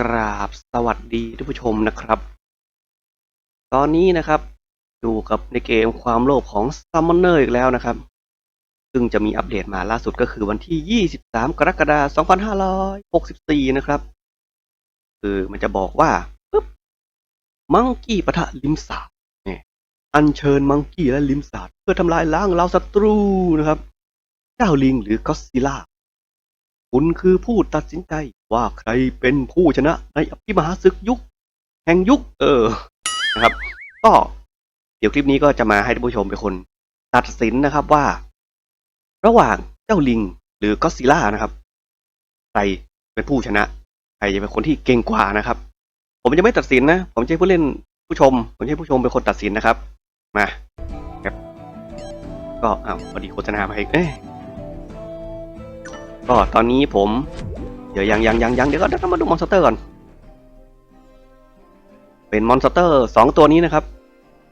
กราบสวัสดีท่านผู้ชมนะครับ ตอนนี้นะครับอยู่กับในเกมความโลภของ Summoner อีกแล้วนะครับ ซึ่งจะมีอัปเดตมาล่าสุดก็คือวันที่ 23 กรกฎาคม 2564 นะครับ คือมันจะบอกว่าปึ๊บมังกี้ปะทะลิมสาดเนี่ยอัญเชิญมังกี้และลิมสาดเพื่อทำลายล้างเหล่าศัตรูนะครับ เจ้าลิงหรือก็อดซิล่าคุณคือผู้ตัดสินใจ ว่าใครเป็นผู้ชนะในอภิมหาศึกยุค แห่งยุค เออนะครับ ก็เดี๋ยวคลิปนี้ก็จะมาให้ท่านผู้ชมเป็นคน ตัดสินนะครับว่า ระหว่างเจ้าลิงหรือก็อดซิล่านะครับ ใครเป็นผู้ชนะ ใครจะเป็นคนที่เก่งกว่านะครับ ผมจะไม่ตัดสินนะ ผมจะให้ผู้เล่นผู้ชม ผมจะให้ผู้ชมเป็นคนตัดสินนะครับ มาครับก็อ้าวพอดีโฆษณามาให้เอ้ยก็ตอนนี้ผม เดี๋ยวยังยังยังยังเดี๋ยวก็ต้องมาดูมอนสเตอร์ก่อน เป็นมอนสเตอร์สองตัวนี้นะครับ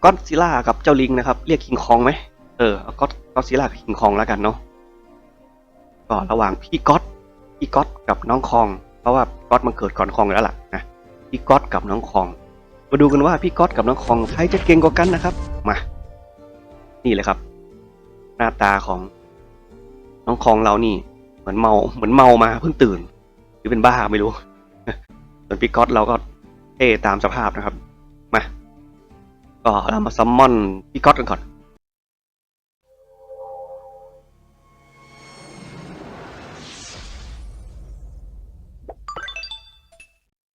ก็อดซิล่ากับเจ้าลิงนะครับ เรียกคิงคองไหมเออเอาก็ก็อดซิล่ากับคิงคองแล้วกันเนาะก็ระหว่างพี่ก๊อตพี่ก๊อตกับน้องคอง เพราะว่าก๊อตมันเกิดก่อนคองแล้วล่ะนะพี่ก๊อตกับน้องคอง มาดูกันว่าพี่ก๊อตกับน้องคองใครจะเก่งกว่ากันนะครับมานี่เลยครับ หน้าตาของน้องคองเรานี่ เหมือนเมาเหมือนเมามาเพิ่งตื่น หรือเป็นบ้าไม่รู้ส่วนพี่ก๊อตเราก็เท่ตามสภาพนะครับ มา ก็เรามาซัมมอนพี่ก๊อตกันก่อน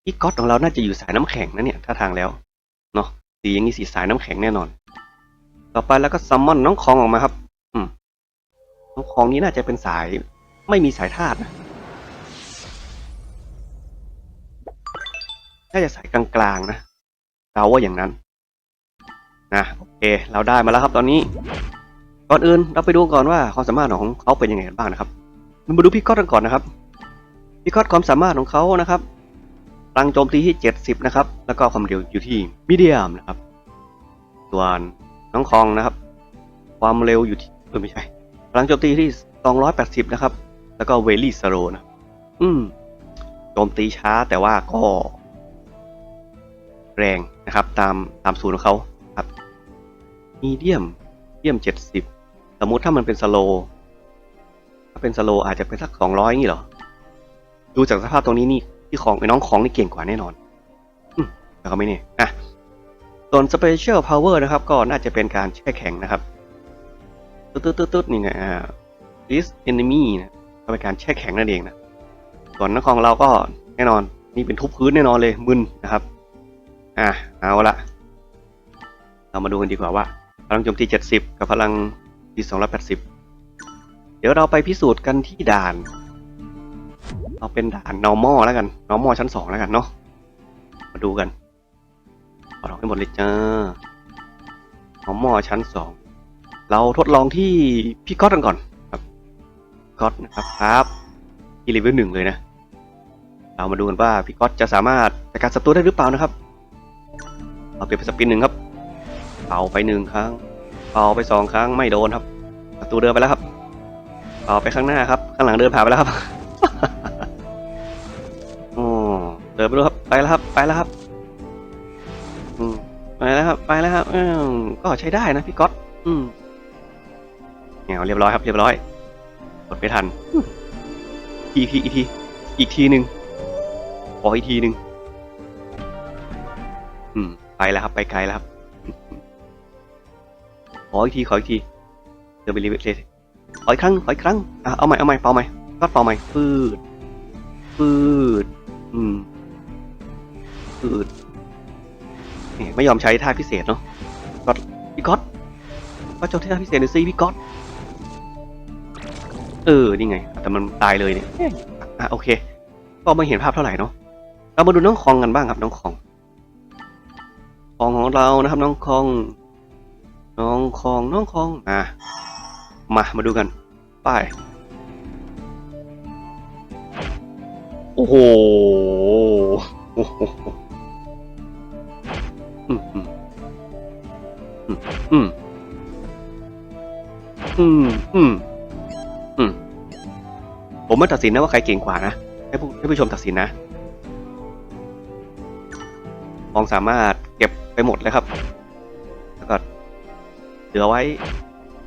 พี่ก๊อตของเราน่าจะอยู่สายน้ำแข็งนะเนี่ยถ้าทางแล้วเนาะสีอย่างนี้สีสายน้ำแข็งแน่นอน ต่อไปแล้วก็ซัมมอนน้องคองออกมาครับ อืมน้องคองนี้น่าจะเป็นสายไม่มีสายธาตุนะ น่าจะสายกลางๆนะเราว่าอย่างนั้นนะโอเค เราได้มาแล้วครับตอนนี้ ก่อนอื่นเราไปดูก่อนว่าความสามารถของเขาเป็นยังไงกันบ้างนะครับมาดูพี่ก๊อตกันก่อนนะครับพี่ก๊อตความสามารถของเขานะครับพลังโจมตีที่ 70 นะครับ แล้วก็ความเร็วอยู่ที่มีเดียมนะครับ ส่วนน้องคองนะครับ ความเร็วอยู่ที่เออไม่ใช่ พลังโจมตีที่ 280 นะครับ แล้วก็เวลี่สโรนะ อืม โจมตีช้าแต่ว่าก็ แรงนะครับตามตามสูตรของเขาครับมีเดียมเดียม 70 สมมุติถ้ามันเป็นสโลถ้าเป็นสโลอาจจะเป็นสัก 200อย่างนี้เหรอ ดูจากสภาพตรงนี้นี่ที่ของไอ้น้องของนี่เก่งกว่าแน่นอนอืมแต่ก็ไม่เนี่ยอะส่วน Special Power นะครับ ก็น่าจะเป็นการแช่แข็งนะครับตึ๊ดตึ๊ดตึ๊ดตึ๊ดนี่ไงอ่า this enemy นะก็เป็นการแช่แข็งนั่นเองนะส่วนนักของเราก็แน่นอนนี่เป็นทุบพื้นแน่นอนเลยมึนนะครับ อะเอาละเรามาดูกันดีกว่าว่า พลังโจมตี 70 กับพลังตี280 เดี๋ยวเราไปพิสูจน์กันที่ด่าน เอาเป็นด่าน normal แล้วกัน normal ชั้น 2 แล้วกันเนาะมาดูกันเอาออกให้หมดเลยจ้า normal ชั้น 2 เราทดลองที่พี่ก๊อตกันก่อนครับก๊อตนะครับครับที่เลเวลหนึ่งเลยนะ เรามาดูกันว่าพี่ก๊อตจะสามารถจัดการศัตรูได้หรือเปล่านะครับ เอาเปลี่ยนเป็นสปินหนึ่งครับเป่าไปหนึ่งครั้งเป่าไปสองครั้งไม่โดนครับศัตรูเดินไปแล้วครับเป่าไปข้างหน้าครับ ข้างหลังเดินผ่านไปแล้วครับโอ้เดินไปแล้วครับไปแล้วครับ ไปแล้วครับอืมไปแล้วครับ ไปแล้วครับอืมก็ใช้ได้นะพี่ก๊อตอืมเนี่ยเรียบร้อยครับ เรียบร้อยกดไปทันอีกทีอีกทีอีกทีหนึ่งขออีกทีหนึ่ง แล้วครับ ไปไกลแล้วครับขออีกทีขออีกทีเดินไปรีเวทเลยขออีกครั้งขออีกครั้งอะเอาใหม่เอาใหม่เป่าใหม่ก็เป่าใหม่ฟืดฟืดอืมฟืดนี่ไม่ยอมใช้ท่าพิเศษเนาะก็พี่ก๊อตก็จดท่าพิเศษหน่อยสิพี่ก๊อตเออนี่ไง แต่มันตายเลยเนี่ยอะโอเค ก็ไม่เห็นภาพเท่าไหร่เนาะเรามาดูน้องคองกันบ้างครับน้องคอง องของเรานะครับ น้องคอง น้องคองน้องคองอะมา มาดูกันไปโอ้โหโอ้โหอืมอืมอืมอืมอืมอืมผมไม่ตัดสินนะว่าใครเก่งกว่านะ ให้ผู้ให้ผู้ชมตัดสินนะทองสามารถเก็บ ไปหมดเลยครับแล้วก็เหลือไว้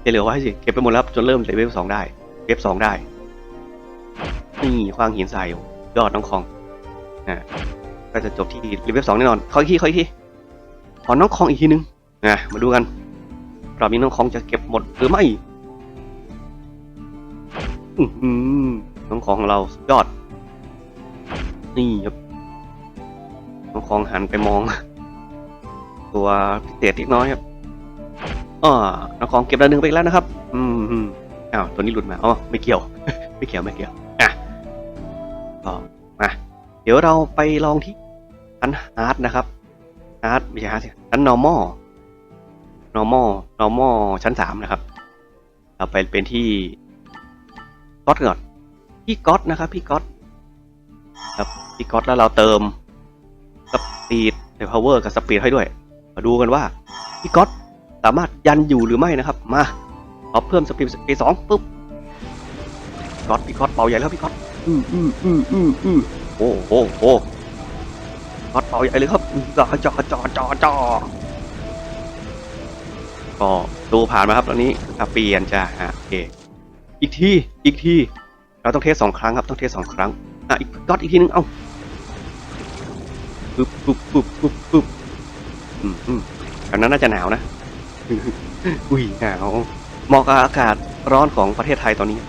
จะเหลือไว้สิเก็บไปหมดแล้วจนเริ่มเลเวลสองได้เวฟสองได้นี่ควางหินใส่ยอดน้องคองอ่าก็จะจบที่เลเวลสองแน่นอนขออีกทีขออีกทีขอน้องคองอีกทีนึงนะมาดูกันรอบนี้น้องคองจะเก็บหมดหรือไม่น้องคองของเรายอด นี่ครับน้องคองหันไปมอง ตัวพิเศษเล็กน้อยครับอ่าน้องคองเก็บระหนึ่งไปอีกแล้วนะครับอืมอืมอ้าวตัวนี้หลุดมาอ๋อไม่เกี่ยว ไม่เกี่ยวไม่เกี่ยวอะก็มาเดี๋ยวเราไปลองที่ชั้นฮาร์ดนะครับฮาร์ดไม่ใช่ฮาร์ดสิชั้น normal normal normal ชั้นสามนะครับ เราไปเป็นที่ก๊อตก่อนพี่ก๊อตนะครับ พี่ก๊อตครับพี่ก๊อตแล้วเราเติมสปีดใน power กับสปีดให้ด้วย มาดูกันว่าพี่ก๊อตสามารถยันอยู่หรือไม่นะครับ มาเอาเพิ่มสปีดไปสองปุ๊บก๊อตพี่ก๊อตเป่าใหญ่แล้วพี่ก๊อตอืมอืมอืมอืมอืมโอ้โหโอ้ก๊อตเป่าใหญ่เลยครับจอจอจอจอจอก็ดูผ่านมาครับตอนนี้อะเปลี่ยนจ้าอะโอเคอีกทีอีกทีเราต้องเทสสองครั้งครับต้องเทสสองครั้งอะอีกก๊อตอีกทีนึงเอ้าปึ๊บปึ๊บปึ๊บปึ๊บปึ๊บอืมอืม แถวนั้นน่าจะหนาวนะ อุ้ยหนาวเหมาะกับอากาศร้อนของประเทศไทยตอนนี้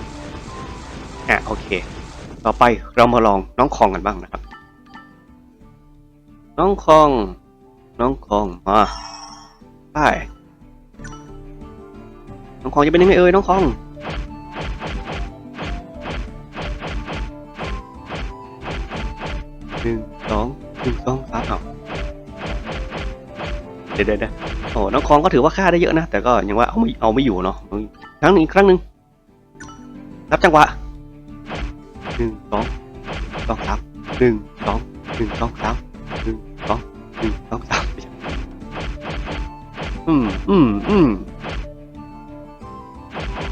อะโอเค ต่อไปเรามาลองน้องคองกันบ้างนะครับ น้องคอง น้องคองมาไป น้องคองจะเป็นยังไงเอ่ยน้องคองหนึ่งสองหนึ่งสองสามเอาเดี๋ยวเดี๋ยวโอ้น้องคองก็ถือว่าฆ่าได้เยอะนะ แต่ก็ยังว่าเอาไม่เอาไม่อยู่เนาะครั้งหนึ่งครั้งหนึ่งนับจังหวะหนึ่งสองสองสามหนึ่งสองหนึ่งสองสามหนึ่งสองหนึ่งสองสามอืมอืมอืม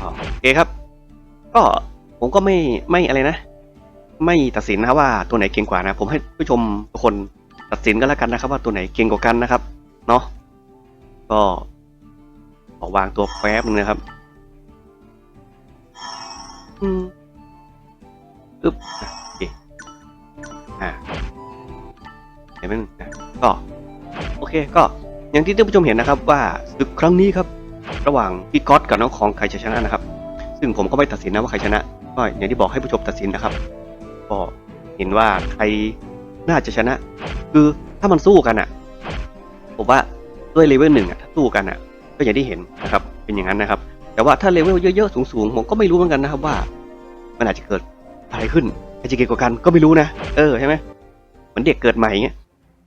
อ๋อโอเคครับ ก็ผมก็ไม่ไม่อะไรนะ ไม่ตัดสินนะว่าตัวไหนเก่งกว่านะ ผมให้ผู้ชมทุกคนตัดสินกันแล้วกันนะครับ ว่าตัวไหนเก่งกว่ากันนะครับ เนาะ ก็ขอวางตัวแป๊บนึงนะครับอืมอึ๊บอะโอเคอ่าเห็นไหมนะก็โอเคก็อย่างที่ท่านผู้ชมเห็นนะครับว่าศึกครั้งนี้ครับ ระหว่างพี่ก๊อตกับน้องของใครจะชนะนะครับ ซึ่งผมก็ไม่ตัดสินนะว่าใครชนะ ก็อย่างที่บอกให้ผู้ชมตัดสินนะครับก็เห็นว่าใครน่าจะชนะ คือถ้ามันสู้กันอะผมว่า ด้วยเลเวลหนึ่งอะถ้าสู้กันอะก็อย่างที่เห็นนะครับเป็นอย่างนั้นนะครับ แต่ว่าถ้าเลเวลเยอะๆสูงๆผมก็ไม่รู้เหมือนกันนะครับว่า มันอาจจะเกิดอะไรขึ้นใครจะเก่งกว่ากันก็ไม่รู้นะเออใช่ไหมเหมือนเด็กเกิดใหม่เงี้ย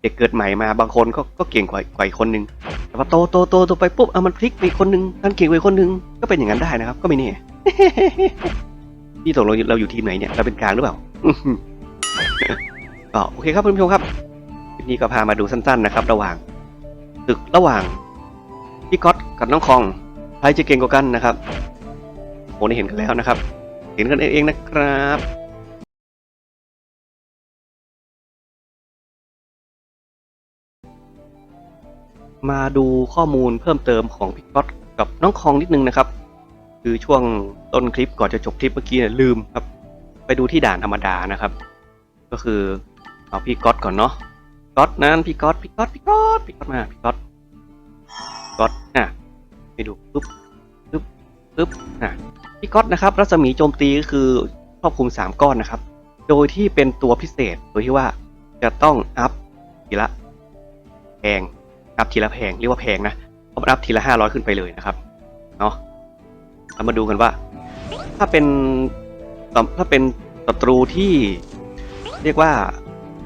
เด็กเกิดใหม่มาบางคนก็ก็เก่งกว่ากว่าอีกคนนึงแต่พอโตโตโตโตไปปุ๊บเอามันพลิกไปคนนึงท่านเก่งกว่าคนนึงก็เป็นอย่างนั้นได้นะครับ ก็ไม่แน่พี่ตกลงเราอยู่ทีมไหนเนี่ยเราเป็นกลางหรือเปล่าก็โอเคครับคุณผู้ชมครับคลิปนี้ก็พามาดูสั้นๆนะครับ ระหว่าง ศึกระหว่างพี่ก๊อตกับน้องคองใครจะเก่งกว่ากันนะครับผมได้เห็นกันแล้วนะครับ เห็นกันเองนะครับมาดูข้อมูลเพิ่มเติมของพี่ก๊อตกับน้องคองนิดนึงนะครับ คือช่วงต้นคลิปก่อนจะจบคลิปเมื่อกี้เนี่ยลืมครับ ไปดูที่ด่านธรรมดานะครับ ก็คือเอาพี่ก๊อตก่อนเนาะ ก๊อตนั้นพี่ก๊อตพี่ก๊อตพี่ก๊อตพี่ก๊อตมาพี่ก๊อตก๊อตอะไปดูปุ๊บปุ๊บปุ๊บอะพี่ก๊อตนะครับ รัศมีโจมตีก็คือครอบคลุมสามก้อนนะครับ โดยที่เป็นตัวพิเศษโดยที่ว่าจะต้องอัพทีละแพงอัพทีละแพงเรียกว่าแพงนะเพราะอัพทีละห้าร้อยขึ้นไปเลยนะครับเนาะเรามาดูกันว่า ถ้าเป็นถ้าเป็นศัตรูที่เรียกว่า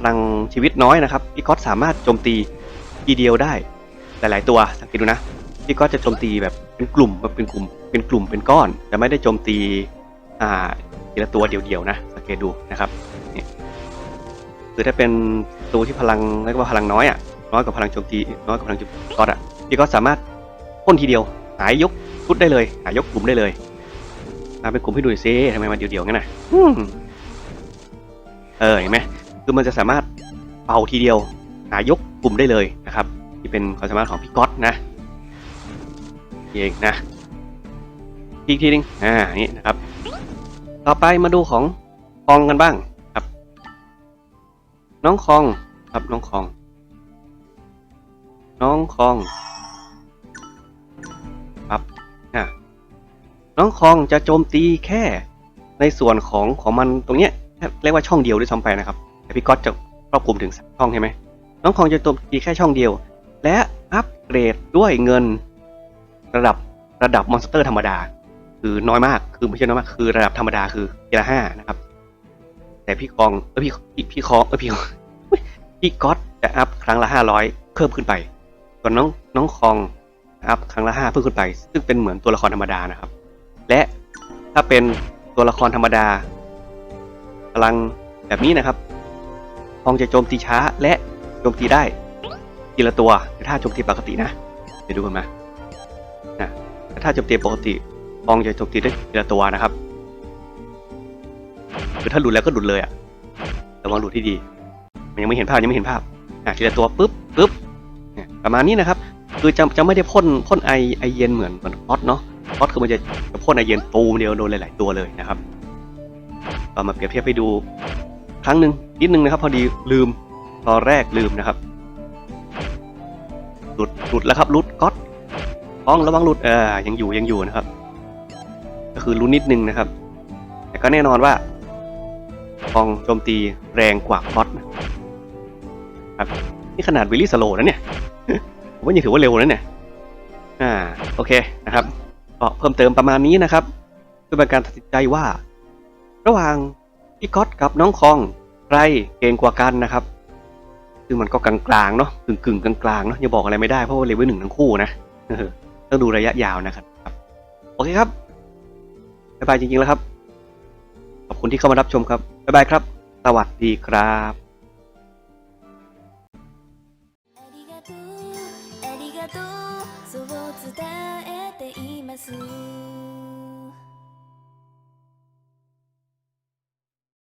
ลังชีวิตน้อยนะครับพี่ก๊อตสามารถโจมตีทีเดียวได้ หลาย ๆ ตัวสังเกตดูนะพี่ก๊อตจะโจมตีแบบเป็นกลุ่มแบบเป็นกลุ่ม เป็นกลุ่มเป็นก้อนจะไม่ได้โจมตีอ่าทีละตัวเดียวๆนะสังเกตดูนะครับนี่คือถ้าเป็นศัตรูที่พลังเรียกว่าพลังน้อยอะน้อยกว่าพลังโจมตีน้อยกว่าพลังโจมตีก๊อตอะพี่ก๊อตสามารถพ่นทีเดียว หายยกชุดได้เลย หายยกกลุ่มได้เลยมาเป็นกลุ่มให้ดูซิทำไมมันเดียวๆงั้นน่ะเออเห็นไหม คือมันจะสามารถเป่าทีเดียวหายกกลุ่มได้เลยนะครับ ที่เป็นความสามารถของพี่ก๊อตนะนี่เองนะอีกทีนึงอ่านี่นะครับ ต่อไปมาดูของคองกันบ้างครับ น้องคองครับน้องคอง น้องคองครับอะน้องคองจะโจมตีแค่ในส่วนของของมันตรงเนี้ยเรียกว่าช่องเดียวด้วยซ้ำไปนะครับ พี่ก๊อตจะครอบคลุมถึงสช่องใช่ไหมน้องคองจะโจมตีแค่ช่องเดียว และอัปเกรดด้วยเงินระดับระดับมอนสเตอร์ธรรมดา คือน้อยมากคือไม่ใช่น้อยมากคือระดับธรรมดาคือทีละห้านะครับ แต่พี่คองเออพี่พี่พี่คองเออพี่พี่ก๊อตจะอัพครั้งละห้าร้อยเพิ่มขึ้นไปส่วนน้องน้องคองอัพครั้งละห้าเพิ่มขึ้นไป ซึ่งเป็นเหมือนตัวละครธรรมดานะครับ และถ้าเป็นตัวละครธรรมดาพลังแบบนี้นะครับ คองจะโจมตีช้าและโจมตีได้ทีละตัวถ้าโจมตีปกตินะเดี๋ยวดูกันมานะถ้าโจมตีปกติคองจะโจมตีได้ทีละตัวนะครับคือถ้าหลุดแล้วก็หลุดเลยอะระวังหลุดที่ดีมันยังไม่เห็นภาพยังไม่เห็นภาพอะทีละตัวปุ๊บปุ๊บเนี่ยประมาณนี้นะครับ คือจะจะไม่ได้พ่นพ่นไอไอเย็นเหมือนเหมือนฮอตเนาะฮอตคือมันจะจะพ่นไอเย็นตูมเดียวโดนหลาย ๆ ตัวเลยนะครับก็มาเปรียบเทียบให้ดู ครั้งหนึ่งนิดนึงนะครับ พอดีลืมตอนแรกลืมนะครับหลุดหลุดแล้วครับหลุดก๊อตท้องระวังหลุดเออยังอยู่ยังอยู่นะครับ ก็คือลุ้นิดนึงนะครับ แต่ก็แน่นอนว่าฟองโจมตีแรงกว่าก๊อตนะครับนี่ขนาดวิลลี่สโลว์นะเนี่ยผมว่ายังถือว่าเร็วนะเนี่ยอ่าโอเคนะครับก็เพิ่มเติมประมาณนี้นะครับเพื่อเป็นการตัดสินใจว่า ระหว่าง พี่ก๊อตกับน้องคองใครเก่งกว่ากันนะครับซึ่งมันก็กลางๆเนาะกึ่งกึ่งๆกลางๆเนาะยังบอกอะไรไม่ได้เพราะว่าเลเวลหนึ่งทั้งคู่นะเออต้องดูระยะยาวนะครับโอเคครับบ๊ายบายจริงๆแล้วครับขอบคุณที่เข้ามารับชมครับบ๊ายบายครับ สวัสดีครับ